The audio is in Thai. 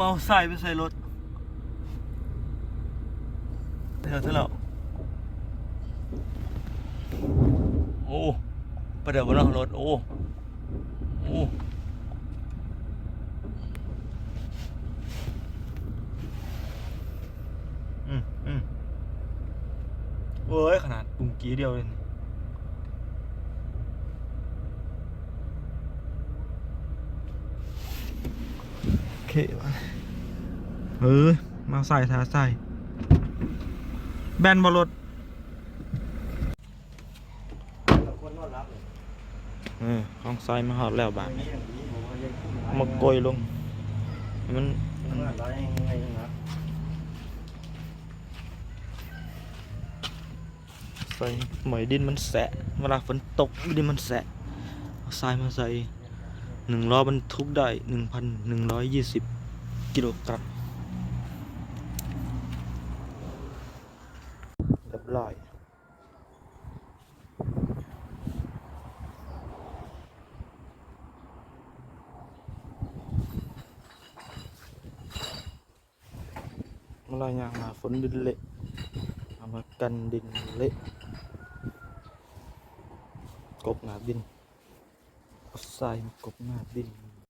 มาเอาใส่ไปใส่รถเดี๋ยวเท่าแล้วโอ้ไปเดี๋ยวบนรถโอ้โอ้อืมอืมเว้ย ขนาดปุ่มกี้เดียวเลยอ เคะเออ มาใส่ทาใส่ แบนบอลรถคนนอนรับเออของใส่มาหอดแล้วบาทมานมาโกยลง มันใส่หมอยดินมันแสะเวลาฝนตกดินมันแสะเอาทรายมาใส่ หนึ่งล้อบรรทุกได้หนึ่งพันหนึ่งร้อยยี่สิบกิโลกรัมเรียบร้อยมื่อไรยางมาฝนดินเละเอามากันดินเละกบหนาดิน เอาทรายมากบหน้าดิน